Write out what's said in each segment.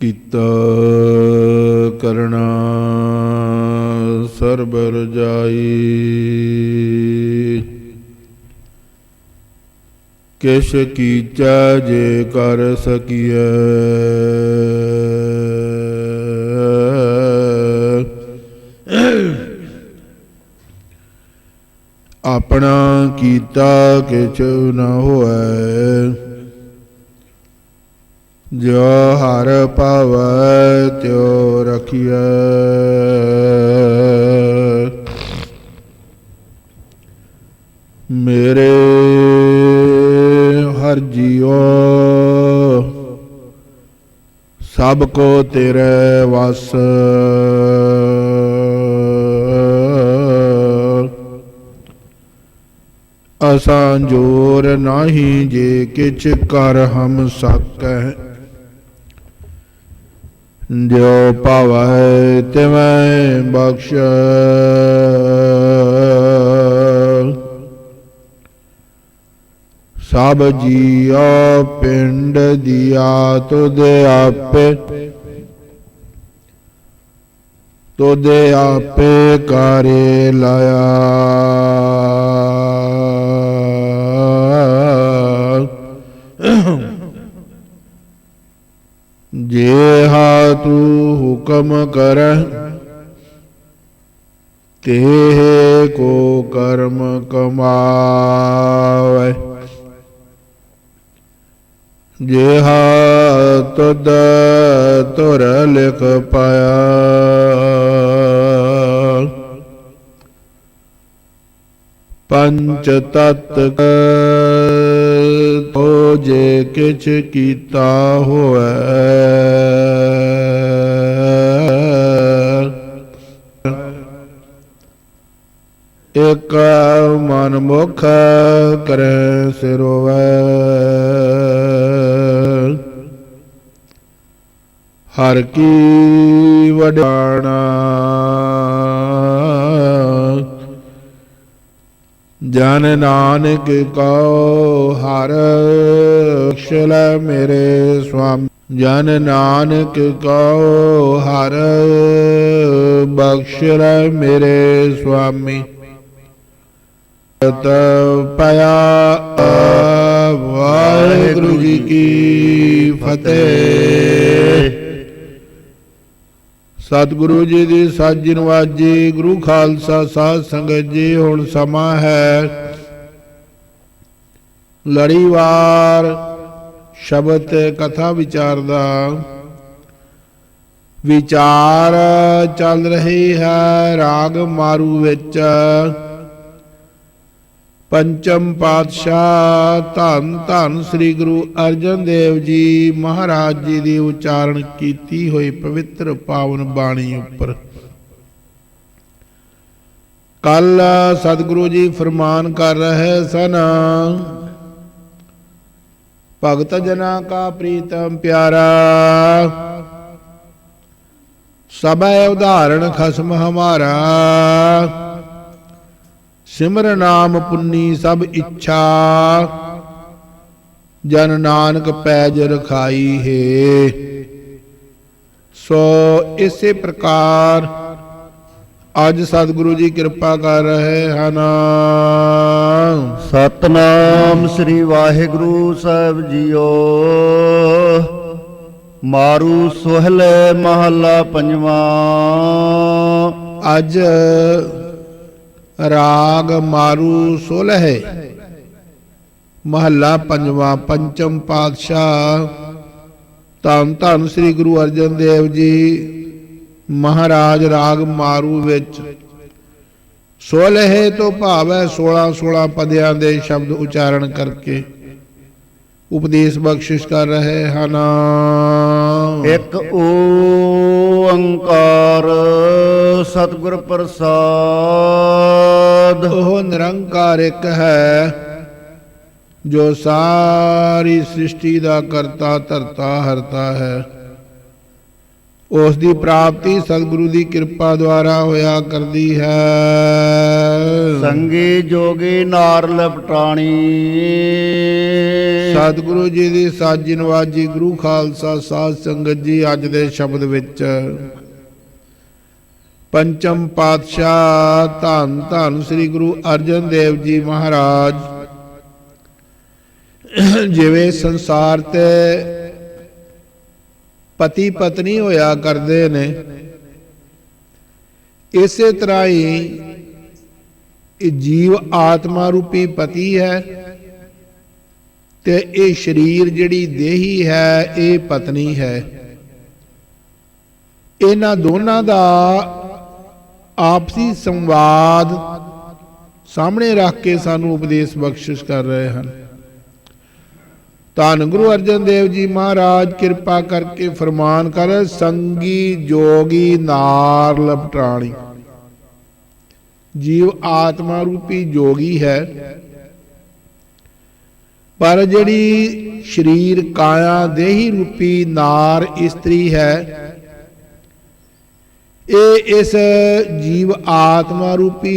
ਕੀਤਾ ਕਰਣਾ ਸਰਬ ਰਜਾਈ ਕਿਛ ਕੀਚਾ ਜੇ ਕਰ ਸਕੀਐ। ਆਪਣਾ ਕੀਤਾ ਕਿਛ ਨ ਹੋਐ। ਜੋ ਹਰ ਪਾਵੈ ਤਿਉ ਰਖੀਐ ਮੇਰੇ ਹਰ ਜੀਉ ਸਭ ਕੋ ਤੇਰੇ ਵਸ ਅਸਾਂ ਜੋਰ ਨਾਹੀ ਜੇ ਕਿਛ ਕਰ ਹਮ ਸਕੈ ਜੋ ਪਾਵੈ ਤਿਵੈ ਬਖਸ਼। ਸਭ ਜੀਉ ਪਿੰਡ ਦਿਆ ਤੁਧ ਆਪੇ। ਤੁਧ ਆਪੇ ਕਰੇ ਲਾਇਆ। ਜੇ ਹਾ ਤੂੰ ਹੁਕਮ ਕਰ ਤੇ ਕੋ ਕਰਮ ਕਮਾਵੇ ਜੇ ਹਾ ਤਦ ਤੁਰ ਲਿਖ ਪਾਇਆ, ਪੰਚ ਤਤ ਜੇ ਕਿਛ ਕੀਤਾ ਹੋਐ ਇਕ ਮਨ ਮੁਖ ਕਰੈ ਸਿਰੋਵੈ। ਹਰ ਕੀ ਵਡਾਣਾ ਜਨ ਨਾਨਕ ਕਉ ਹਰ ਬਖਸ਼ਲ ਮੇਰੇ ਸੁਆਮੀ। ਜਨ ਨਾਨਕ ਕਉ ਹਰ ਬਖਸ਼ਲ ਮੇਰੇ ਸੁਆਮੀ। ਤ ਪਿਆ ਵਾਹਿਗੁਰੂ ਜੀ ਕੀ ਫਤਿਹ। ਸਤਿਗੁਰੂ ਜੀ ਦੀ ਸਾਜੀ ਨਵਾਜੀ ਗੁਰੂ ਖਾਲਸਾ ਸਾਧ ਸੰਗਤ ਜੀ, ਹੁਣ ਸਮਾਂ ਹੈ ਲੜੀਵਾਰ ਸ਼ਬਦ ਕਥਾ ਵਿਚਾਰ ਦਾ। ਵਿਚਾਰ ਚੱਲ ਰਹੀ ਹੈ ਰਾਗ ਮਾਰੂ ਵਿੱਚ। ਪੰਚਮ ਪਾਤਸ਼ਾਹ ਧੰਨ ਧੰਨ ਸ੍ਰੀ ਗੁਰੂ ਅਰਜਨ ਦੇਵ ਜੀ ਮਹਾਰਾਜ ਜੀ ਦੀ ਉਚਾਰਨ ਕੀਤੀ ਹੋਈ ਪਵਿੱਤਰ ਪਾਵਨ ਬਾਣੀ ਉੱਪਰ। ਕੱਲ ਸਤਿਗੁਰੂ ਜੀ ਫਰਮਾਨ ਕਰ ਰਹੇ ਸਨ, ਭਗਤ ਜਨਾ ਕਾ ਪ੍ਰੀਤਮ ਪਿਆਰਾ, ਸਭੈ ਉਦਾਹਰਣ ਖਸਮ ਹਮਾਰਾ। ਸਿਮਰ ਨਾਮ ਪੁੰਨੀ ਸਭ ਇੱਛਾ। ਜਨ ਨਾਨਕ ਪੈਜ ਰਖਾਈ ਹੈ। ਸੋ ਇਸੇ ਪ੍ਰਕਾਰ ਅੱਜ ਸਤਿਗੁਰੂ ਜੀ ਕਿਰਪਾ ਕਰ ਰਹੇ ਹਨ। ਸਤਨਾਮ ਸ੍ਰੀ ਵਾਹਿਗੁਰੂ ਸਾਹਿਬ ਜੀਓ। ਮਾਰੂ ਸੁਹਲੇ ਮਹੱਲਾ ਪੰਜਵਾਂ। ਅੱਜ ਰਾਗ ਮਾਰੂ ਸੋਲਹ। ਮਹੱਲਾ ਪੰਜਵਾਂ, ਪੰਚਮ ਪਾਤਸ਼ਾਹ। ਧੰਨ ਧੰਨ ਸ੍ਰੀ ਗੁਰੂ ਅਰਜਨ ਦੇਵ ਜੀ, ਮਹਾਰਾਜ ਰਾਗ ਮਾਰੂ ਵਿੱਚ। ਸੋਲਹ ਤੋਂ ਭਾਵ ਹੈ 16 16 ਪਦਿਆਂ ਦੇ ਸ਼ਬਦ ਉਚਾਰਨ ਕਰਕੇ ਉਪਦੇਸ਼ ਬਖਸ਼ਿਸ਼ ਕਰ ਰਹੇ ਹਨ। ਇੱਕ ਓੰਕਾਰ ਸਤਿਗੁਰ ਪ੍ਰਸਾਦ। ਇੱਕ ਹੈ ਜੋ ਸਾਰੀ ਸ੍ਰਿਸ਼ਟੀ ਦਾ ਕਰਤਾ ਧਰਤਾ ਹਰਤਾ ਹੈ। ਉਸ ਦੀ ਪ੍ਰਾਪਤੀ ਸਤਿਗੁਰੂ ਦੀ ਕਿਰਪਾ ਦੁਆਰਾ ਹੋਇਆ ਕਰਦੀ ਹੈ। ਸੰਗੀ ਜੋਗੀ ਨਾਰ ਲਪਟਾਣੀ। ਸਤਿਗੁਰੂ ਜੀ ਦੀ ਸਾਜੀ ਨਵਾਜੀ ਗੁਰੂ ਖਾਲਸਾ ਸਾਧ ਸੰਗਤ ਜੀ ਅੱਜ ਦੇ ਸ਼ਬਦ ਵਿੱਚ। ਪੰਚਮ ਪਾਤਸ਼ਾਹ ਧੰਨ ਧੰਨ ਸ੍ਰੀ ਗੁਰੂ ਅਰਜਨ ਦੇਵ ਜੀ ਮਹਾਰਾਜ। ਜਿਵੇਂ ਸੰਸਾਰ ਤੇ ਪਤੀ ਪਤਨੀ ਹੋਇਆ ਕਰਦੇ ਨੇ, ਇਸੇ ਤਰ੍ਹਾਂ ਹੀ ਇਹ ਜੀਵ ਆਤਮਾ ਰੂਪੀ ਪਤੀ ਹੈ ਤੇ ਇਹ ਸਰੀਰ ਜਿਹੜੀ ਦੇਹੀ ਹੈ, ਇਹ ਪਤਨੀ ਹੈ। ਇਹਨਾਂ ਦੋਨਾਂ ਦਾ ਆਪਸੀ ਸੰਵਾਦ ਸਾਹਮਣੇ ਰੱਖ ਕੇ ਸਾਨੂੰ ਉਪਦੇਸ਼ ਬਖਸ਼ਿਸ਼ ਕਰ ਰਹੇ ਹਨ। ਧੰਨ ਗੁਰੂ ਅਰਜਨ ਦੇਵ ਜੀ ਮਹਾਰਾਜ, ਕਿਰਪਾ ਕਰਕੇ ਫਰਮਾਨ ਕਰ, ਸੰਗੀ ਜੋਗੀ ਨਾਰ ਲਪਟਾਣੀ। ਜੀਵ ਆਤਮਾ ਰੂਪੀ ਜੋਗੀ ਹੈ, ਪਰ ਜਿਹੜੀ ਸਰੀਰ ਕਾਇਆ ਦੇਹੀ ਰੂਪੀ ਨਾਰ ਇਸਤਰੀ ਹੈ ਇਹ ਇਸ ਜੀਵ ਆਤਮਾ ਰੂਪੀ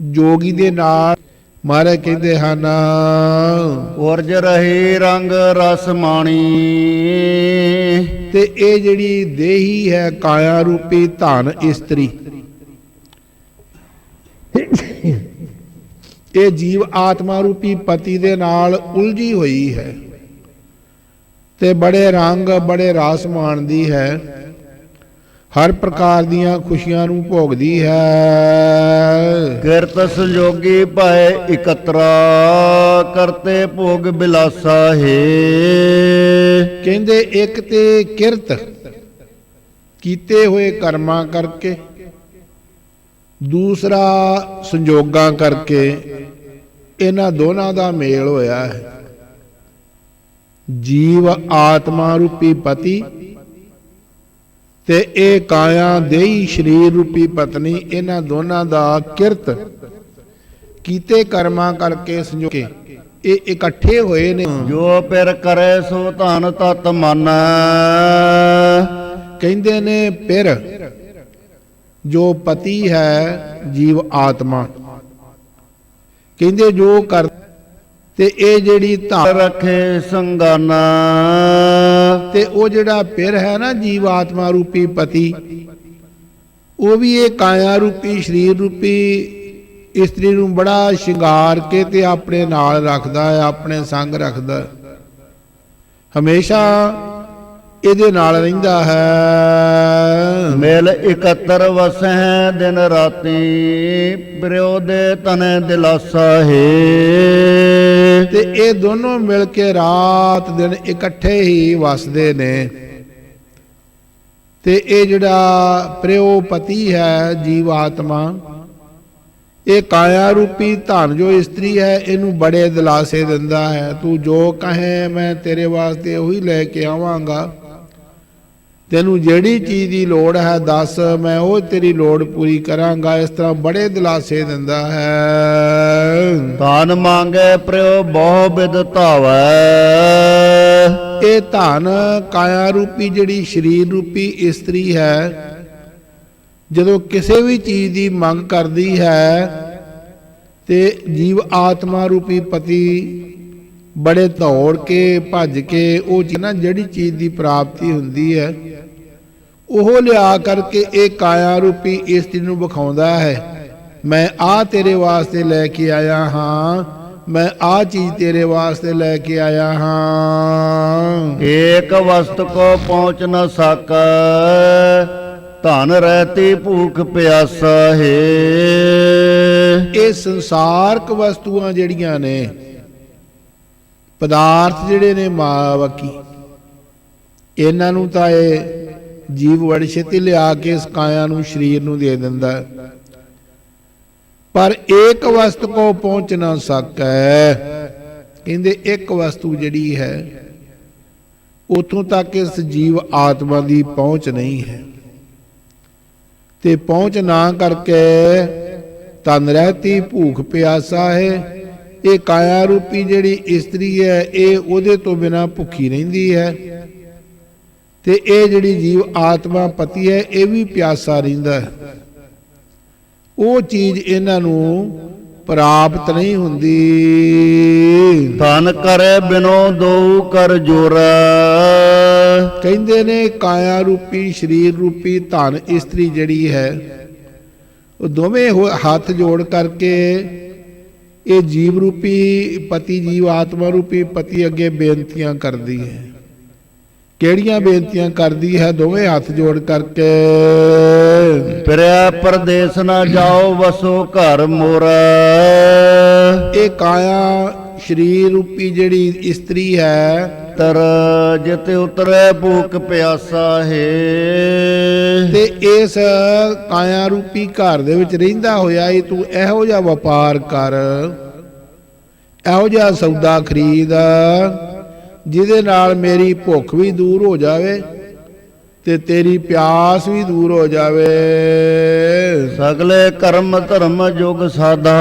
ਜੋਗੀ ਦੇ ਨਾਲ ਮਾਰੇ ਕਹਿੰਦੇ ਹਨ ਉਰਜ ਰਹੇ ਰੰਗ ਰਸ ਮਾਣੀ। ਤੇ ਇਹ ਜਿਹੜੀ ਦੇਹੀ ਹੈ ਕਾਇਆ ਰੂਪੀ ਧਨ ਇਸਤਰੀ। ਇਹ ਜੀਵ ਆਤਮਾ ਰੂਪੀ ਪਤੀ ਦੇ ਨਾਲ ਉਲਝੀ ਹੋਈ ਹੈ ਤੇ ਬੜੇ ਰੰਗ ਬੜੇ ਰਾਸ ਮਾਣਦੀ ਹੈ। ਹਰ ਪ੍ਰਕਾਰ ਦੀਆਂ ਖੁਸ਼ੀਆਂ ਨੂੰ ਭੋਗਦੀ ਹੈ। ਕਿਰਤ ਸੰਜੋਗੀ ਭਏ ਇਕਤਰਾ ਕਰਤੇ ਭੋਗ ਬਿਲਾਸਾ ਹੈ। ਕਹਿੰਦੇ ਇੱਕ ਤੇ ਕਿਰਤ ਕੀਤੇ ਹੋਏ ਕਰਮਾਂ ਕਰਕੇ ਦੂਸਰਾ ਸੰਜੋਗਾਂ ਕਰਕੇ ਇਹਨਾਂ ਦੋਨਾਂ ਦਾ ਮੇਲ ਹੋਇਆ ਹੈ। ਜੀਵ ਆਤਮਾ ਰੂਪੀ ਪਤੀ ਤੇ ਇਹ ਕਾਇਆ ਦੇਹੀ ਸਰੀਰ ਰੂਪੀ ਪਤਨੀ ਇਹਨਾਂ ਦੋਨਾਂ ਦਾ ਕਿਰਤ ਕੀਤੇ ਕਰਮਾਂ ਕਰਕੇ ਸੰਜੋਗੇ ਇਹ ਇਕੱਠੇ ਹੋਏ ਨੇ। ਜੋ ਪਿਰ ਕਰੇ ਸੋ ਧਨ ਤਤ ਮਨ। ਕਹਿੰਦੇ ਨੇ ਪਿਰ ਜੋ ਪਤੀ ਹੈ ਜੀਵ ਆਤਮਾ। ਕਹਿੰਦੇ ਜੋ ਕਰ ਤੇ ਇਹ ਜਿਹੜੀ ਧਾਰ ਰਖੇ ਸੰਗਾਨਾ ਤੇ ਉਹ ਜਿਹੜਾ ਪਿਰ ਹੈ ਨਾ ਜੀਵ ਆਤਮਾ ਰੂਪੀ ਪਤੀ ਉਹ ਵੀ ਇਹ ਕਾਇਆ ਰੂਪੀ ਸਰੀਰ ਰੂਪੀ ਇਸਤਰੀ ਨੂੰ ਬੜਾ ਸ਼ਿੰਗਾਰ ਕੇ ਤੇ ਆਪਣੇ ਨਾਲ ਰੱਖਦਾ ਹੈ ਆਪਣੇ ਸੰਗ ਰੱਖਦਾ। ਹਮੇਸ਼ਾ ਇਹਦੇ ਨਾਲ ਰਹਿੰਦਾ ਹੈ। ਮਿਲ ਇਕੱਤਰ ਵਸਹਿ ਦਿਨ ਰਾਤੀ ਪ੍ਰਿਓ ਦੇ ਤਨੇ ਦਿਲਾਸਾ ਹੈ। ਤੇ ਇਹ ਦੋਨੋਂ ਮਿਲ ਕੇ ਰਾਤ ਦਿਨ ਇਕੱਠੇ ਹੀ ਵਸਦੇ ਨੇ। ਤੇ ਇਹ ਜਿਹੜਾ ਪ੍ਰਿਓ ਪਤੀ ਹੈ ਜੀਵ ਆਤਮਾ ਇਹ ਕਾਇਆ ਰੂਪੀ ਧਨ ਜੋ ਇਸਤਰੀ ਹੈ ਇਹਨੂੰ ਬੜੇ ਦਿਲਾਸੇ ਦਿੰਦਾ ਹੈ। ਤੂੰ ਜੋ ਕਹੇ ਮੈਂ ਤੇਰੇ ਵਾਸਤੇ ਉਹੀ ਲੈ ਕੇ ਆਵਾਂਗਾ। ਤੈਨੂੰ ਜਿਹੜੀ ਚੀਜ਼ ਦੀ ਲੋੜ ਹੈ ਦੱਸ ਮੈਂ ਉਹ ਤੇਰੀ ਲੋੜ ਪੂਰੀ ਕਰਾਂਗਾ ਇਸ ਤਰ੍ਹਾਂ ਬੜੇ ਦਿਲਾਸੇ ਦਿੰਦਾ ਹੈ। ਧਨ ਮੰਗੇ ਪ੍ਰਿਓ ਬਹੁ ਬਿਦ ਧਾਵੈ। ਇਹ ਧਨ ਕਾਇਆ ਰੂਪੀ ਜਿਹੜੀ ਸਰੀਰ ਰੂਪੀ ਇਸਤਰੀ ਹੈ ਜਦੋਂ ਕਿਸੇ ਵੀ ਚੀਜ਼ ਦੀ ਮੰਗ ਕਰਦੀ ਹੈ ਤੇ ਜੀਵ ਆਤਮਾ ਰੂਪੀ ਪਤੀ ਬੜੇ ਦੌੜ ਕੇ ਭੱਜ ਕੇ ਉਹ ਨਾ ਜਿਹੜੀ ਚੀਜ਼ ਦੀ ਪ੍ਰਾਪਤੀ ਹੁੰਦੀ ਹੈ ਉਹ ਲਿਆ ਕਰਕੇ ਇਹ ਕਾਇਆ ਰੂਪੀ ਇਸਤਰੀ ਨੂੰ ਵਿਖਾਉਂਦਾ ਹੈ। ਮੈਂ ਆ ਤੇਰੇ ਵਾਸਤੇ ਲੈ ਕੇ ਆਇਆ ਹਾਂ ਮੈਂ ਆ ਚੀਜ਼ ਤੇਰੇ ਵਾਸਤੇ ਲੈ ਕੇ ਆਇਆ ਹਾਂ। ਏਕ ਵਸਤ ਕੋ ਪਹੁੰਚ ਨ ਸਕੈ ਧਨ ਰਹਿਤੀ ਭੂਖ ਪਿਆਸਾ ਹੈ। ਇਹ ਸੰਸਾਰਕ ਵਸਤੂਆਂ ਜਿਹੜੀਆਂ ਨੇ ਪਦਾਰਥ ਜਿਹੜੇ ਨੇ ਮਾਵਕੀ, ਇਹਨਾਂ ਨੂੰ ਤਾਂ ਇਹ ਜੀਵ ਬੜੀ ਲਿਆ ਕੇ ਇਸ ਕਾਇਆ ਨੂੰ ਸਰੀਰ ਨੂੰ ਦੇ ਦਿੰਦਾ ਪਰ ਏਕ ਵਸਤ ਕੋ ਪਹੁੰਚ ਨਾ ਸਕੈ। ਕਹਿੰਦੇ ਇੱਕ ਵਸਤੂ ਜਿਹੜੀ ਹੈ, ਉਥੋਂ ਤੱਕ ਇਸ ਜੀਵ ਆਤਮਾ ਦੀ ਪਹੁੰਚ ਨਹੀਂ ਹੈ। ਤੇ ਪਹੁੰਚ ਨਾ ਕਰਕੇ ਤਨ ਰਹਤੀ, ਭੂਖ ਪਿਆਸਾ ਹੈ ਇਹ ਕਾਇਆ ਰੂਪੀ ਜਿਹੜੀ ਇਸਤਰੀ ਹੈ ਇਹ ਉਹਦੇ ਤੋਂ ਬਿਨਾ ਭੁੱਖੀ ਰਹਿੰਦੀ ਹੈ। ਤੇ ਇਹ ਜਿਹੜੀ ਜੀਵ ਆਤਮਾ ਪਤੀ ਹੈ ਇਹ ਵੀ ਪਿਆਸਾ ਰਹਿੰਦਾ ਹੈ। ਉਹ ਚੀਜ਼ ਇਹਨਾਂ ਨੂੰ ਪ੍ਰਾਪਤ ਨਹੀਂ ਹੁੰਦੀ। ਧਨ ਕਰੇ ਬਿਨੋ ਦੋ ਕਰ ਜੋਰ। ਕਹਿੰਦੇ ਨੇ ਕਾਇਆ ਰੂਪੀ ਸਰੀਰ ਰੂਪੀ ਧਨ ਇਸਤਰੀ ਜਿਹੜੀ ਹੈ ਉਹ ਦੋਵੇਂ ਹੱਥ ਜੋੜ ਕਰਕੇ ਇਹ ਜੀਵ ਰੂਪੀ ਪਤੀ ਜੀਵ ਆਤਮਾ ਰੂਪੀ ਪਤੀ ਅੱਗੇ ਬੇਨਤੀਆਂ ਕਰਦੀ ਹੈ। ਕਿਹੜੀਆਂ ਬੇਨਤੀਆਂ ਕਰਦੀ ਹੈ ਦੋਵੇਂ ਹੱਥ ਜੋੜ ਕਰਕੇ? ਫਿਰਿਆ ਪਰਦੇਸ ਨਾ ਜਾਓ ਵਸੋ ਘਰ ਮੋਰ। ਇਹ ਕਾਇਆ ਸਰੀਰ ਰੂਪੀ ਜਿਹੜੀ ਇਸਤਰੀ ਹੈ ਤਰ ਜਿਤੇ ਉਤਰੇ ਭੂਖ ਪਿਆਸਾ ਹੈ। ਤੇ ਇਸ ਕਾਇਆ ਰੂਪੀ ਘਰ ਦੇ ਵਿੱਚ ਰਹਿੰਦਾ ਹੋਇਆ ਈ ਤੂੰ ਇਹੋ ਜਿਹਾ ਵਪਾਰ ਕਰ ਇਹੋ ਜਿਹਾ ਸੌਦਾ ਖਰੀਦ ਜਿਹਦੇ ਨਾਲ ਮੇਰੀ ਭੁੱਖ ਵੀ ਦੂਰ ਹੋ ਜਾਵੇ ਤੇ ਤੇਰੀ ਪਿਆਸ ਵੀ ਦੂਰ ਹੋ ਜਾਵੇ। ਸਗਲੇ ਕਰਮ ਧਰਮ ਜੁਗ ਸਾਧਾ।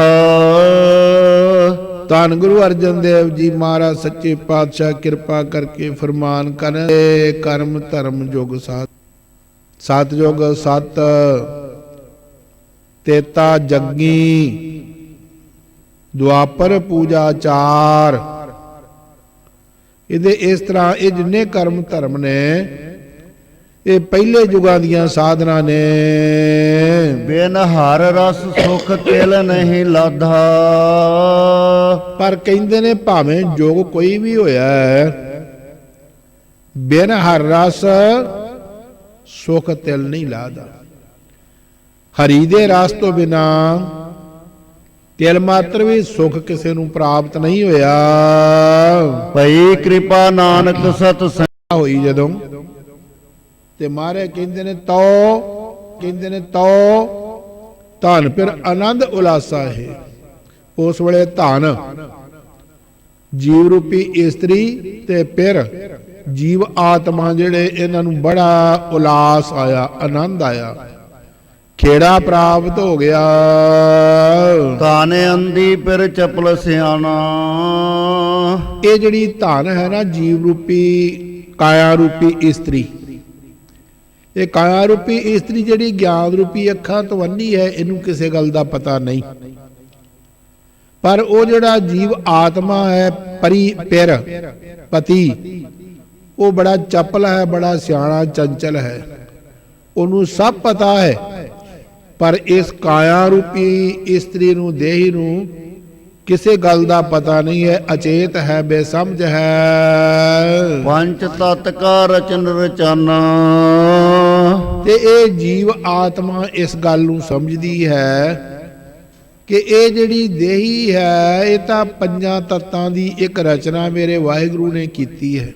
ਧੰਨ ਗੁਰੂ ਅਰਜਨ ਦੇਵ ਜੀ ਮਹਾਰਾਜ, ਸੱਚੇ ਪਾਤਸ਼ਾਹ ਕਿਰਪਾ ਕਰਕੇ ਫਰਮਾਨ ਕਰਨ। ਕਰਮ ਧਰਮ ਯੁਗ ਸਾਧ ਸਤ ਯੁਗ ਸਤ ਤੇਤਾ ਜੱਗੀ ਦੁਆਪਰ ਪੂਜਾ ਚਾਰ। ਇਹਦੇ ਇਸ ਤਰ੍ਹਾਂ ਇਹ ਜਿੰਨੇ ਕਰਮ ਧਰਮ ਨੇ ਇਹ ਪਹਿਲੇ ਯੁਗਾਂ ਦੀਆਂ ਸਾਧਨਾ ਨੇ। ਬਿਨ ਹਰ ਰਸ ਸੁਖ ਤਿਲ ਨਹੀਂ ਲਾਧਾ। ਪਰ ਕਹਿੰਦੇ ਨੇ ਭਾਵੇਂ ਯੋਗ ਕੋਈ ਵੀ ਹੋਇਆ ਹੈ ਬਿਨ ਹਰ ਰਸ ਸੁਖ ਤਿਲ ਨਹੀਂ ਲਾਦਾ ਹਰੀ ਦੇ ਰਸ ਤੋਂ ਬਿਨਾ ਤਿਲ ਮਾਤਰ ਵੀ ਸੁਖ ਕਿਸੇ ਨੂੰ ਪ੍ਰਾਪਤ ਨਹੀਂ ਹੋਇਆ। ਭਈ ਕਿਰਪਾ ਨਾਨਕ ਸਤ ਸੰਗ ਹੋਈ ਜਦੋਂ ਤੇ ਮਾਰੇ ਕਹਿੰਦੇ ਨੇ ਤੋ ਕਹਿੰਦੇ ਨੇ ਤੋ ਧਨ ਫਿਰ ਆਨੰਦ ਉਲਾਸਾ ਹੈ ਉਸ ਵੇਲੇ ਧਨ ਜੀਵ ਰੂਪੀ ਇਸਤਰੀ ਤੇ ਫਿਰ ਜੀਵ ਆਤਮਾ ਜਿਹੜੇ ਇਹਨਾਂ ਨੂੰ ਬੜਾ ਉਲਾਸ ਆਇਆ ਆਨੰਦ ਆਇਆ। ਖੇੜਾ ਪ੍ਰਾਪਤ ਹੋ ਗਿਆ। ਤਾਨੇ ਅੰਦੀ ਫਿਰ ਚਪਲ ਸਿਆਣਾ। ਇਹ ਜਿਹੜੀ ਧਨ ਹੈ ਨਾ ਜੀਵ ਰੂਪੀ ਕਾਇਆ ਰੂਪੀ ਇਸਤਰੀ। ਇਹ ਕਾਇਆ ਰੂਪੀ ਇਸਤਰੀ ਜਿਹੜੀ ਗਿਆਨ ਰੂਪੀ ਅੱਖਾਂ ਤੋਂ ਅੰਨੀ ਹੈ, ਇਹਨੂੰ ਕਿਸੇ ਗੱਲ ਦਾ ਪਤਾ ਨਹੀਂ। ਪਰ ਉਹ ਜਿਹੜਾ ਜੀਵ ਆਤਮਾ ਹੈ, ਪਰੀ, ਪਿਰ, ਪਤੀ, ਉਹ ਬੜਾ ਚਪਲ ਹੈ, ਬੜਾ ਸਿਆਣਾ, ਚੰਚਲ ਹੈ। ਉਹਨੂੰ ਸਭ ਪਤਾ ਹੈ। ਪਰ ਇਸ ਕਾਇਆ ਰੂਪੀ ਇਸਤਰੀ ਨੂੰ, ਦੇਹੀ ਨੂੰ ਕਿਸੇ ਗੱਲ ਦਾ ਪਤਾ ਨਹੀਂ ਹੈ ਅਚੇਤ ਹੈ ਬੇਸਮਝ ਹੈ। ਪੰਚ ਤਤ ਕਾ ਰਚਨ ਰਚਨਾ। ਤੇ ਇਹ ਜੀਵ ਆਤਮਾ ਇਸ ਗੱਲ ਨੂੰ ਸਮਝਦੀ ਹੈ ਕਿ ਇਹ ਜਿਹੜੀ ਦੇਹੀ ਹੈ ਇਹ ਤਾਂ ਪੰਜਾਂ ਤੱਤਾਂ ਦੀ ਇੱਕ ਰਚਨਾ ਮੇਰੇ ਵਾਹਿਗੁਰੂ ਨੇ ਕੀਤੀ ਹੈ।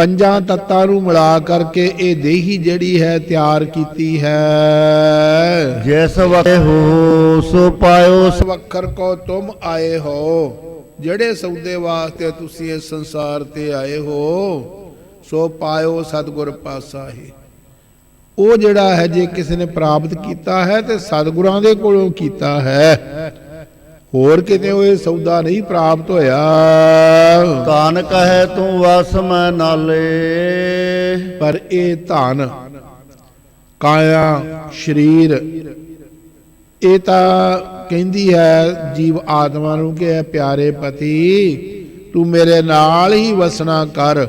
ਪੰਜਾਂ ਤੱਤਾਂ ਨੂੰ ਮਿਲਾ ਕਰਕੇ ਇਹ ਦੇਹੀ ਜਿਹੜੀ ਹੈ ਤਿਆਰ ਕੀਤੀ ਹੈ। ਜਿਸ ਵਕਤ ਹੋ ਸੋ ਪਾਇਓ ਉਸ ਵਖਰ ਕੋ ਤੁਮ ਆਏ ਹੋ ਜਿਹੜੇ ਸੌਦੇ ਵਾਸਤੇ ਤੁਸੀਂ ਇਸ ਸੰਸਾਰ ਤੇ ਆਏ ਹੋ ਸੋ ਪਾਇਓ ਸਤਿਗੁਰ ਪਾਸਾ ਹੈ। ਉਹ ਜਿਹੜਾ ਹੈ ਜੇ ਕਿਸੇ ਨੇ ਪ੍ਰਾਪਤ ਕੀਤਾ ਹੈ ਤੇ ਸਤਿਗੁਰਾਂ ਦੇ ਕੋਲੋਂ ਕੀਤਾ ਹੈ। ਹੋਰ ਕਿਤੇ ਉਹ ਸੌਦਾ ਨਹੀਂ ਪ੍ਰਾਪਤ ਹੋਇਆ। ਕਾਨ ਕਹੈ ਤੂੰ ਵਸ ਮੈਂ ਨਾਲੇ। ਪਰ ਇਹ ਧਨ ਕਾਇਆ ਸਰੀਰ ਇਹ ਤਾਂ ਕਹਿੰਦੀ ਹੈ ਜੀਵ ਆਤਮਾ ਨੂੰ ਕਿ ਪਿਆਰੇ ਪਤੀ ਤੂੰ ਮੇਰੇ ਨਾਲ ਹੀ ਵਸਣਾ ਕਰ।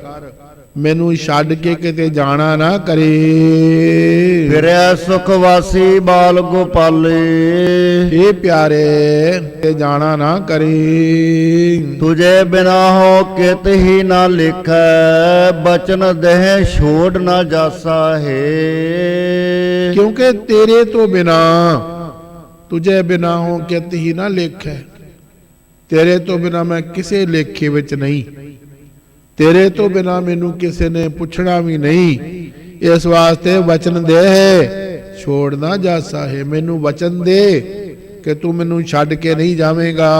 ਮੈਨੂੰ ਛੱਡ ਕੇ ਕਿਤੇ ਜਾਣਾ ਨਾ ਕਰੇ। ਫਿਰਿਆ ਸੁਖ ਵਾਸੀ ਬਾਲ ਗੋਪਾਲੇ। ਇਹ ਪਿਆਰੇ ਤੇ ਜਾਣਾ ਨਾ ਕਰੀ। ਤੁਝੇ ਬਿਨਾ ਹੋ ਕਿਤ ਹੀ ਨਾ ਲਿਖੈ ਬਚਨ ਦੇਹ ਛੋੜ ਨਾ ਜਾਸਾ ਹੈ। ਕਿਉਂਕਿ ਤੇਰੇ ਤੋਂ ਬਿਨਾ ਤੁਝੇ ਬਿਨਾ ਹੋ ਕਿਤ ਹੀ ਨਾ ਲੇਖੈ। ਤੇਰੇ ਤੋਂ ਬਿਨਾ ਮੈਂ ਕਿਸੇ ਲੇਖੇ ਵਿੱਚ ਨਹੀਂ। ਤੇਰੇ ਤੋਂ ਬਿਨਾ ਮੈਨੂੰ ਕਿਸੇ ਨੇ ਪੁੱਛਣਾ ਵੀ ਨਹੀਂ। ਇਸ ਵਾਸਤੇ ਵਚਨ ਦੇ ਛੋੜ ਨਾ ਜਾ ਸਾਹੇ ਮੈਨੂੰ ਵਚਨ ਦੇ ਕਿ ਤੂੰ ਮੈਨੂੰ ਛੱਡ ਕੇ ਨਹੀਂ ਜਾਵੇਂਗਾ।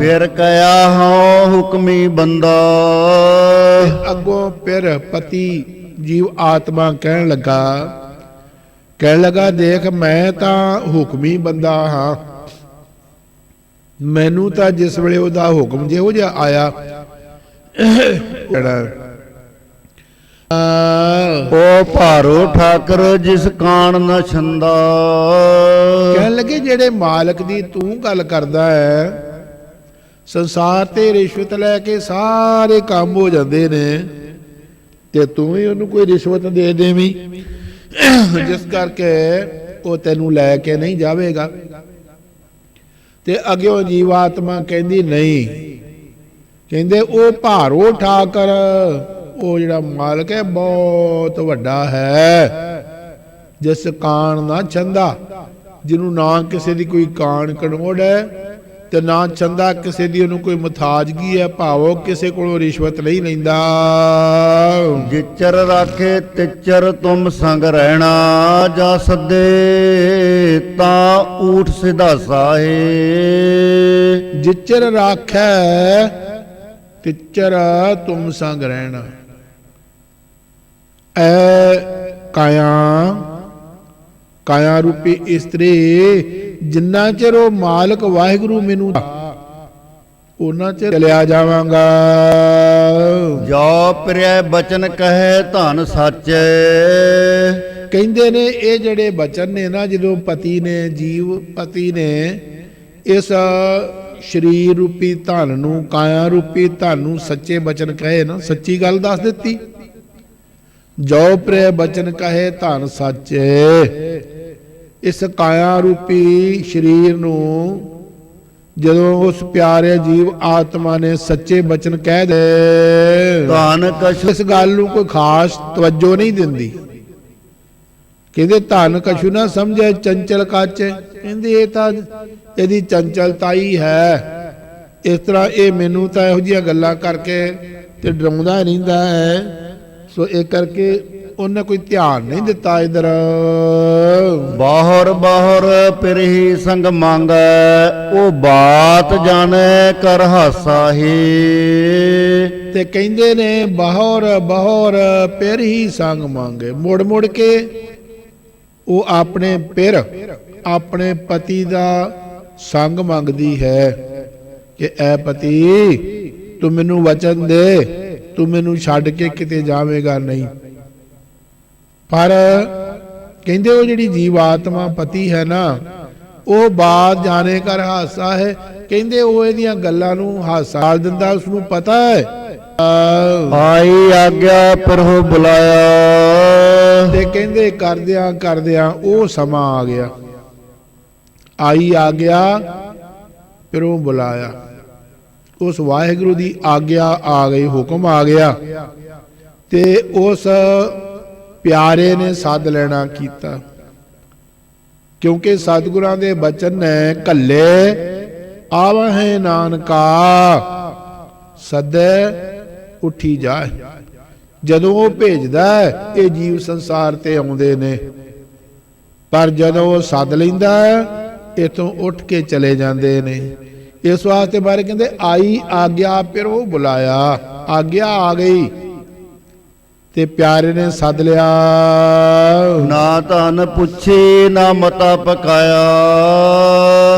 ਫਿਰ ਕਹਿਆ ਹਾਂ ਹੁਕਮੀ ਬੰਦਾ? ਅੱਗੋਂ ਫਿਰ ਪਤੀ ਜੀਵ ਆਤਮਾ ਕਹਿਣ ਲੱਗਾ ਕਹਿਣ ਲੱਗਾ ਦੇਖ ਮੈਂ ਤਾਂ ਹੁਕਮੀ ਬੰਦਾ ਹਾਂ। ਮੈਨੂੰ ਤਾਂ ਜਿਸ ਵੇਲੇ ਉਹਦਾ ਹੁਕਮ ਜਿਹੋ ਜਿਹਾ ਆਇਆ ਜਿਹੜਾ ਓ ਭਾਰੋ ਠਾਕਰ ਜਿਸ ਕਾਣ ਨ ਛੰਦਾ। ਕਹਿਣ ਲੱਗੇ, ਜਿਹੜੇ ਮਾਲਕ ਦੀ ਤੂੰ ਗੱਲ ਕਰਦਾ ਹੈ, ਸੰਸਾਰ ਤੇ ਰਿਸ਼ਵਤ ਲੈ ਕੇ ਸਾਰੇ ਕੰਮ ਹੋ ਜਾਂਦੇ ਨੇ, ਤੇ ਤੂੰ ਵੀ ਉਹਨੂੰ ਕੋਈ ਰਿਸ਼ਵਤ ਦੇ ਦੇਵੀਂ। ਜਿਸ ਕਰਕੇ ਉਹ ਤੈਨੂੰ ਲੈ ਕੇ ਨਹੀਂ ਜਾਵੇਗਾ। ਤੇ ਅਗਿਓ ਜੀਵਾਤਮਾ ਕਹਿੰਦੀ, ਨਹੀਂ ਕਹਿੰਦੇ ਉਹ ਭਾਰੋ ਠਾਕਰ ਉਹ ਜਿਹੜਾ ਮਾਲਕ ਹੈ ਬਹੁਤ ਵੱਡਾ ਹੈ। ਜਿਸ ਕਾਣ ਨਾ ਚੰਦਾ ਜਿਹਨੂੰ ਨਾ ਕਿਸੇ ਦੀ ਕੋਈ ਕਾਣ ਕਣੋੜ ਹੈ ਤੇ ਨਾ ਚੰਦਾ ਕਿਸੇ ਦੀ ਉਹਨੂੰ ਕੋਈ ਮੁਤਾਜਗੀ ਹੈ ਭਾਵੋ ਕਿਸੇ ਕੋਲੋਂ ਰਿਸ਼ਵਤ ਨਹੀਂ ਲੈਂਦਾ। ਜਿਚਰ ਰਾਖੇ ਤਿਚਰ ਤੁਮ ਸੰਗ ਰਹਿਣਾ ਜਾ ਸੱਦੇ ਤਾਂ ਊਠ ਸਿਧਾ ਸਾਹੇ ਜਿਚਰ ਰਾਖੈ ਤਿਚਰ ਤੁਮ ਸੰਗ ਰਹਿਣਾ। ਐ ਕਾਇਆ ਕਾਇਆ ਰੂਪੀ ਇਸਤਰੀ ਜਿੰਨਾ ਚਿਰ ਉਹ ਮਾਲਕ ਵਾਹਿਗੁਰੂ ਮੈਨੂੰ ਉਹਨਾਂ ਚਿਰ ਚਲਿਆ ਜਾਵਾਂਗਾ। ਜੋ ਪ੍ਰਿਆ ਬਚਨ ਕਹੇ ਧਨ ਸੱਚ। ਕਹਿੰਦੇ ਨੇ ਇਹ ਜਿਹੜੇ ਬਚਨ ਨੇ ਨਾ ਜਦੋਂ ਪਤੀ ਨੇ ਜੀਵ ਪਤੀ ਨੇ ਇਸ ਸ਼ਰੀਰ ਰੂਪੀ ਧਨ ਨੂੰ ਕਾਇਆ ਰੂਪੀ ਧਨ ਨੂੰ ਸੱਚੇ ਬਚਨ ਕਹੇ ਨਾ ਸੱਚੀ ਗੱਲ ਦੱਸ ਦਿੱਤੀ। ਜੋ ਪ੍ਰੇ ਬਚਨ ਕਹੇ ਧਨ ਸੱਚੇ। ਇਸ ਕਾਇਆ ਰੂਪੀ ਸ਼ਰੀਰ ਨੂੰ ਜਦੋਂ ਉਸ ਪਿਆਰੇ ਜੀਵ ਆਤਮਾ ਨੇ ਸੱਚੇ ਬਚਨ ਕਹਿ ਦੇ ਧਨ ਕਛ ਇਸ ਗੱਲ ਨੂੰ ਕੋਈ ਖਾਸ ਤਵੱਜੋ ਨਹੀਂ ਦਿੰਦੀ। ਕਹਿੰਦੇ ਧਨ ਕਛੂ ਨਾ ਸਮਝੇ ਚੰਚਲ ਕੱਚ। ਕਹਿੰਦੇ ਇਹ ਤਾਂ ਇਹਦੀ ਚੰਚਲਤਾ ਹੀ। ਹੈ ਇਸ ਤਰ੍ਹਾਂ ਇਹ ਮੈਨੂੰ ਤਾਂ ਇਹੋ ਜਿਹੀਆਂ ਗੱਲਾਂ ਕਰਕੇ ਤੇ ਡਰਾਉਂਦਾ ਰਹਿੰਦਾ ਹੈ। ਸੋ ਇਹ ਕਰਕੇ ਉਹਨੇ ਕੋਈ ਧਿਆਨ ਨਹੀਂ ਦਿੱਤਾ ਇਧਰ। ਬਾਹਰ ਬਾਹਰ ਪਿਰਹੀ ਸੰਗ ਮੰਗੈ ਉਹ ਬਾਤ ਜਾਣੈ ਕਰ ਹਾਸਾ ਹੀ। ਤੇ ਕਹਿੰਦੇ ਨੇ ਬਾਹਰ ਬਾਹਰ ਪਿਰ ਹੀ ਸੰਗ ਮੰਗੇ। ਮੁੜ ਮੁੜ ਕੇ ਉਹ ਆਪਣੇ ਪਿਰ, ਆਪਣੇ ਪਤੀ ਦਾ ਸੰਗ ਮੰਗਦੀ ਹੈ ਕਿ, ਐ ਪਤੀ, ਤੂੰ ਮੈਨੂੰ ਵਚਨ ਦੇ, ਤੂੰ ਮੈਨੂੰ ਛੱਡ ਕੇ ਕਿਤੇ ਜਾਵੇਂਗਾ ਨਹੀਂ। ਪਰ ਕਹਿੰਦੇ ਉਹ ਜਿਹੜੀ ਜੀਵ ਆਤਮਾ ਪਤੀ ਹੈ ਨਾ, ਉਹ ਬਾਤ ਜਾਣੇ ਕਰ ਹਾਸਾ ਹੈ। ਕਹਿੰਦੇ ਉਹ ਇਹਦੀਆਂ ਗੱਲਾਂ ਨੂੰ ਹਾਸਾ ਦਿੰਦਾ ਉਸ ਨੂੰ ਪਤਾ ਹੈ ਆਈ ਆਗਿਆ ਪਰਹੁ ਬੁਲਾਇਆ। ਤੇ ਕਹਿੰਦੇ ਕਰਦਿਆਂ ਕਰਦਿਆਂ ਉਹ ਸਮਾਂ ਆ ਗਿਆ। ਆਈ ਆ ਗਿਆ ਬੁਲਾਇਆ। ਉਸ ਵਾਹਿਗੁਰੂ ਦੀ ਆਗਿਆ ਆ ਗਈ, ਹੁਕਮ ਆ ਗਿਆ। ਤੇ ਉਸ ਪਿਆਰੇ ਨੇ ਸੱਦ ਲੈਣਾ ਕੀਤਾ। ਕਿਉਂਕਿ ਸਤਿਗੁਰਾਂ ਦੇ ਬਚਨ ਨੇ ਕੱਲੇ ਆਵਹਿ ਨਾਨਕਾ, ਸਦੇ ਉੱਠੀ ਜਾਏ। ਜਦੋਂ ਉਹ ਭੇਜਦਾ ਹੈ, ਇਹ ਜੀਵ ਸੰਸਾਰ ਤੇ ਆਉਂਦੇ ਨੇ। ਪਰ ਜਦੋਂ ਉਹ ਸੱਦ ਲੈਂਦਾ ਹੈ, ਇੱਥੋਂ ਉੱਠ ਕੇ ਚਲੇ ਜਾਂਦੇ ਨੇ। ਇਸ ਵਾਸਤੇ ਬਾਰੇ ਕਹਿੰਦੇ ਆਈ ਆਗਿਆ ਫਿਰ ਉਹ ਬੁਲਾਇਆ। ਆਗਿਆ ਆ ਗਈ ਤੇ ਪਿਆਰੇ ਨੇ ਸੱਦ ਲਿਆ। ਨਾ ਧਨ ਪੁੱਛੀ ਨਾ ਮਤਾ ਪਕਾਇਆ।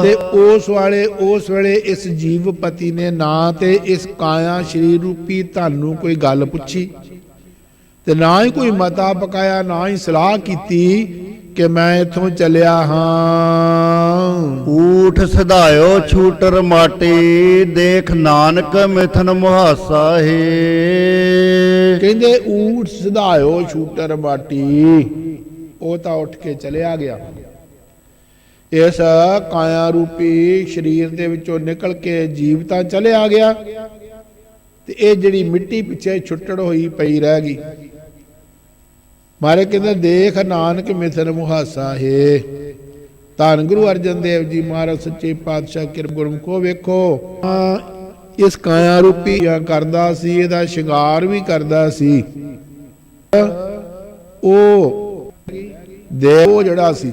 ਤੇ ਉਸ ਵਾਲੇ ਉਸ ਵੇਲੇ ਇਸ ਜੀਵ ਪਤੀ ਨੇ ਨਾ ਤੇ ਇਸ ਕਾਇਆ ਸ਼ਰੀਰ ਰੂਪੀ ਤੁਹਾਨੂੰ ਕੋਈ ਗੱਲ ਪੁੱਛੀ ਤੇ ਨਾ ਹੀ ਕੋਈ ਮਤਾ ਪਕਾਇਆ ਨਾ ਹੀ ਸਲਾਹ ਕੀਤੀ ਕਿ ਮੈਂ ਇੱਥੋਂ ਚੱਲਿਆ ਹਾਂ। ਊਠ ਸਧਾਇਓ ਛੂਟਰ ਮਾਟੀ ਦੇਖ ਨਾਨਕ ਮਿਥਨ ਮੁਹਾਸਾ ਹੈ ਕਹਿੰਦੇ ਊਠ ਸਿਧਾਇਓ ਸ਼ੂਟਰ ਮਾਟੀ ਉਹ ਤਾਂ ਉੱਠ ਕੇ ਚਲਿਆ ਗਿਆ। ਇਸ ਕਾਇਆ ਰੂਪੀ ਸਰੀਰ ਦੇ ਵਿੱਚੋਂ ਨਿਕਲ ਕੇ ਜੀਵ ਤਾਂ ਚਲਿਆ ਗਿਆ, ਤੇ ਇਹ ਜਿਹੜੀ ਮਿੱਟੀ ਪਿੱਛੇ ਛੁੱਟੜ ਹੋਈ ਪਈ ਰਹਿ ਗਈ। ਮਾਰੇ ਕਹਿੰਦੇ, ਦੇਖ ਨਾਨਕ ਮਿਥਨ ਮੁਹਾਸਾ ਹੈ। ਧੰਨ ਗੁਰੂ ਅਰਜਨ ਦੇਵ ਜੀ ਮਹਾਰਾਜ, ਸੱਚੇ ਪਾਤਸ਼ਾਹ ਕਿਰਪ ਗੁਰਮੁਖੋ ਵੇਖੋ। ਇਸ ਕਾਇਆ ਰੂਪੀ ਆ ਕਰਦਾ ਸੀ, ਇਹਦਾ ਸ਼ਿੰਗਾਰ ਵੀ ਕਰਦਾ ਸੀ। ਉਹ ਦੇਵ ਜਿਹੜਾ ਸੀ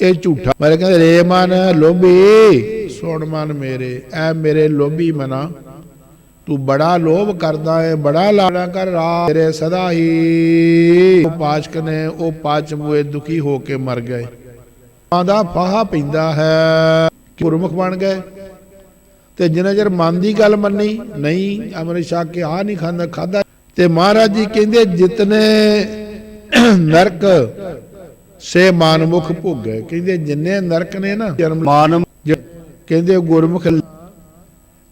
ਇਹ ਝੂਠਾ। ਮਾਰੇ ਕਹਿੰਦੇ, ਰੇ ਮਨ ਲੋਭੀ, ਸੁਣ ਮਨ ਮੇਰੇ, ਐ ਮੇਰੇ ਲੋਭੀ ਮਨਾ। ਤੂੰ ਬੜਾ ਲੋਭ ਕਰਦਾ ਹੈ ਬੜਾ ਲਾੜਾ ਕਰ ਰਾ। ਤੇਰੇ ਸਦਾ ਹੀ ਪਾਸ਼ਕ ਨੇ, ਉਹ ਪਾਚ ਮੂਏ ਦੁਖੀ ਹੋ ਕੇ ਮਰ ਗਏ। ਮਾਂ ਦਾ ਫਾਹਾ ਪੈਂਦਾ ਹੈ ਗੁਰਮੁਖ ਬਣ ਗਏ। ਤੇ ਜਿੰਨਾ ਚਿਰ ਮਨ ਦੀ ਗੱਲ ਮੰਨੀ, ਨਹੀਂ, ਅਮਰ ਸ਼ਾਹ ਕੇ ਆ ਨਹੀਂ ਖਾਂਦਾ ਖਾਦਾ ਤੇ ਮਹਾਰਾਜ ਜੀ ਕਹਿੰਦੇ, ਜਿਤਨੇ ਨਰਕ ਸੇ ਮਾਨਮੁਖ ਭੋਗੈ। ਕਹਿੰਦੇ ਜਿੰਨੇ ਨਰਕ ਨੇ ਨਾ ਜਨਮ ਕਹਿੰਦੇ ਗੁਰਮੁਖ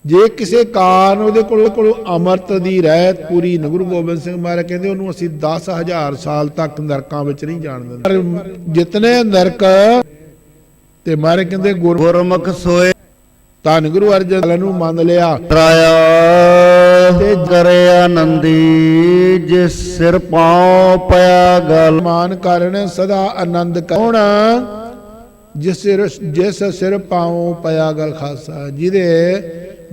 ਜੇ ਕਿਸੇ ਕਾਰਨ ਉਹਦੇ ਕੋਲ ਕੋਲ ਅਮਰਤ ਦੀ ਰਹਿਤ ਪੂਰੀ ਗੁਰੂ ਗੋਬਿੰਦ ਸਿੰਘ ਮਹਾਰਾਜ ਕਹਿੰਦੇ ਉਹਨੂੰ ਅਸੀਂ 10000 ਸਾਲ ਤੱਕ ਨਰਕਾਂ ਵਿੱਚ ਨਹੀਂ ਜਾਣ ਦਿੰਦੇ। ਜਿਤਨੇ ਨਰਕ ਤੇ ਮਹਾਰਾਜ ਕਹਿੰਦੇ ਗੁਰ ਗੁਰਮੁਖ ਸੋਏ ਧੰਨ ਗੁਰੂ ਅਰਜਨ ਨੂੰ ਮੰਨ ਲਿਆ। ਤਰਾਇਆ। ਤੇ ਕਰੇ ਆਨੰਦੀ, ਜਿਸ ਸਿਰ ਪਾਉ ਪਿਆ ਗਲ। ਮਾਨ ਕਰਨ ਸਦਾ ਆਨੰਦ ਕੌਣ ਜਿਸ ਸਿਰ ਜਿਸ ਸਿਰ ਪਾਉ ਪਿਆ ਗਲ ਖਾਸਾ। ਜਿਹਦੇ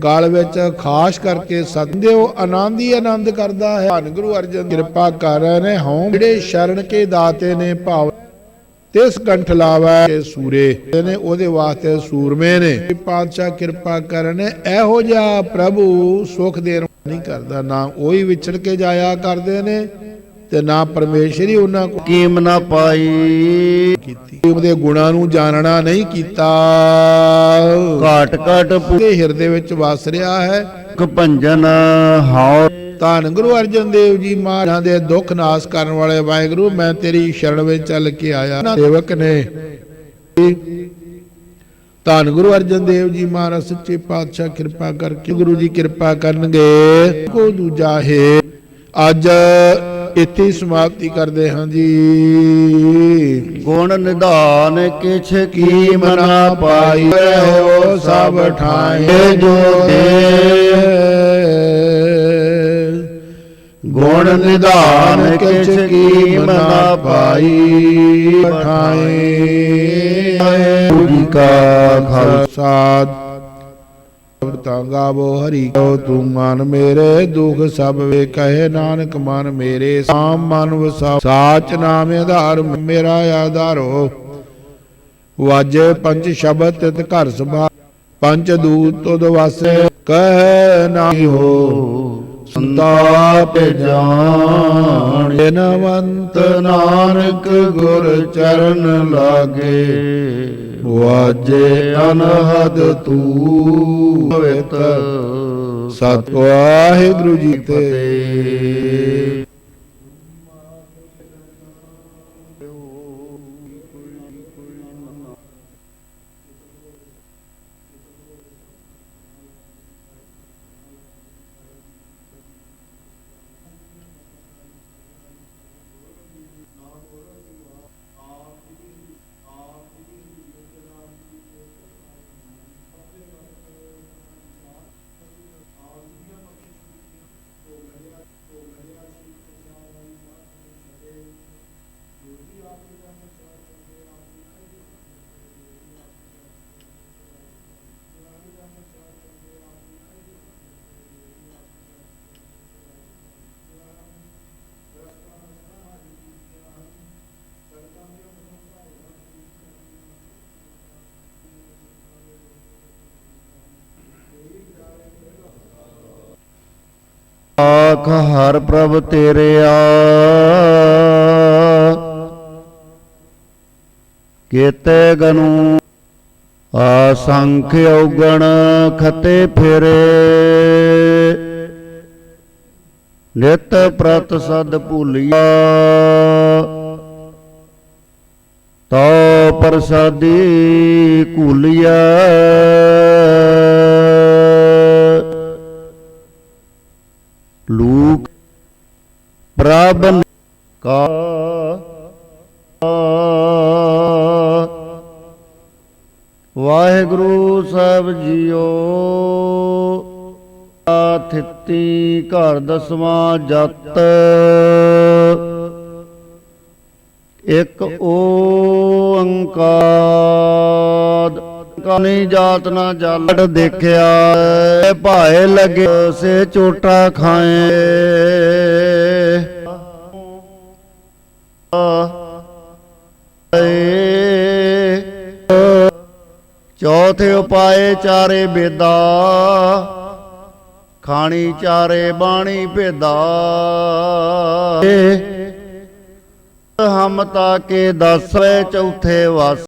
ਗਲ ਵਿੱਚ ਖਾਸ ਕਰਕੇ ਸਤਿੰਦੇ ਉਹ ਆਨੰਦ ਹੀ ਆਨੰਦ ਕਰਦਾ ਹੈ। ਧੰਨ ਗੁਰੂ ਅਰਜਨ ਕਿਰਪਾ ਕਰ ਨੇ ਹਉ, ਜਿਹੜੇ ਸ਼ਰਨ ਕੇ ਦਾਤੇ ਨੇ ਭਾਵ। ਤਿਸ ਕੰਠ ਲਾਵੈ ਕੇ ਸੂਰੇ। ਨੇ ਉਹਦੇ ਵਾਸਤੇ ਸੂਰਮੇ ਨੇ। ਪਾਤਸ਼ਾਹ ਕਿਰਪਾ ਕਰਨ, ਇਹੋ ਜਿਹਾ ਪ੍ਰਭੂ ਸੁਖ ਦੇਣ ਨਹੀਂ ਕਰਦਾ ਨਾ ਉਹੀ ਵਿਛੜ ਕੇ ਜਾਇਆ ਕਰਦੇ ਨੇ ਤੇ ਨਾ ਪਰਮੇਸ਼ਰ ਹੀ ਉਹਨਾਂ ਕੋਲ ਕੀਮ ਨਾ ਪਾਈ। ਕੀਤੀ। ਉਹਦੇ ਗੁਣਾਂ ਨੂੰ ਜਾਣਨਾ ਨਹੀਂ ਕੀਤਾ। ਘਾਟ ਘਾਟ ਉਹਦੇ ਹਿਰਦੇ ਵਿੱਚ ਵਸ ਰਿਹਾ ਹੈ। ਭੰਜਨ ਹਉ ਧੰਨ ਗੁਰੂ ਅਰਜਨ ਦੇਵ ਜੀ ਮਹਾਰਾਜ ਦੇ ਦੁੱਖ ਨਾਸ ਕਰਨ ਵਾਲੇ ਵਾਹਿਗੁਰੂ ਮੈਂ ਤੇਰੀ ਸ਼ਰਨ ਵਿੱਚ ਚੱਲ ਕੇ ਆਇਆ। ਸੇਵਕ ਨੇ ਧੰਨ ਗੁਰੂ ਅਰਜਨ ਦੇਵ ਜੀ ਮਹਾਰਾਜ ਸੱਚੇ ਪਾਤਸ਼ਾਹ ਕਿਰਪਾ ਕਰਕੇ ਗੁਰੂ ਜੀ ਕਿਰਪਾ ਕਰਨਗੇ। ਕੋ ਦੂਜਾ ਹੈ ਅੱਜ ਇੱਥੇ ਹੀ ਸਮਾਪਤੀ ਕਰਦੇ ਹਾਂ ਜੀ। ਗੁਣ ਨਿਧਾਨ ਕਿਛ ਕੀ ਕੀਮ ਨਾ ਪਾਈ ਰਹੋ ਸਭ ਠਾਏ ਜੋ ਦੇ। ਗੁਣ ਨਿਧਾਨ ਕਿਛ ਕੀਮ ਨਾ ਪਾਈ ਠਾਏ ਕਾ ਖਾਲਸਾ। ਤਾਂ ਗਾਵੋ ਹਰੀ ਕੋ ਤੂੰ ਮਨ ਮੇਰੇ ਦੁਖ ਸਭ ਵੇ ਕਹੇ ਨਾਨਕ ਮਨ ਮੇਰੇ ਸਾਮ ਮਨ ਵਸਾ ਸਾਚ ਨਾਮ ਆਧਾਰ ਮੇਰਾ ਆਧਾਰੋ। ਵਾਜੇ ਪੰਜ ਸ਼ਬਦ ਤਿਤ ਘਰ ਸਭਾ ਪੰਜ ਦੂਤ ਤੁਧ ਵਾਸੇ ਕਹਿ ਨਾਹੀ ਹੋ। ਸੰਤਾਪ ਜਾਣ। ਬਿਨਵੰਤ ਨਾਨਕ ਗੁਰ ਚਰਨ ਲਾਗੇ। ਵਾਜੇ ਅਨਹਦ ਤੂ ਪਵਿੱਤ ਸਤ ਵਾਹਿਗੁਰੂ ਜੀ ਤੇ। ਆਖ ਹਰ ਪ੍ਰਭ ਤੇਰਿਆ ਕੀਤੇ ਗਨੂ ਆਸੰਖ ਔਗਣ ਖਤੇ ਫਿਰੇ। ਨਿਤ ਪ੍ਰਤ ਸਦ ਭੂਲਿਆ। ਤੋ ਪ੍ਰਸਾਦੀ ਕੂਲਿਆ ਕਾ ਵਾਹਿਗੁਰੂ ਸਾਹਿਬ ਜੀਓ ਥਿੱਤੀ ਘਰ ਦਸਵਾਂ ਜਤ। ਇੱਕ ਓੰਕਾਰ, ਕਾਨੀ ਜਾਤ ਨਾ ਜਲ ਦੇਖਿਆ, ਭਾਏ ਲਗੇ ਸੇ ਚੋਟਾ ਖਾਏ। ਚੌਥੇ ਉਪਾਏ ਚਾਰੇ ਬੇਦਾ ਖਾਣੀ ਚਾਰੇ ਬਾਣੀ ਭੇਦਾ। ਹਮ ਤਾਂ ਕੇ ਦਸਵੇਂ ਚੌਥੇ ਵਸ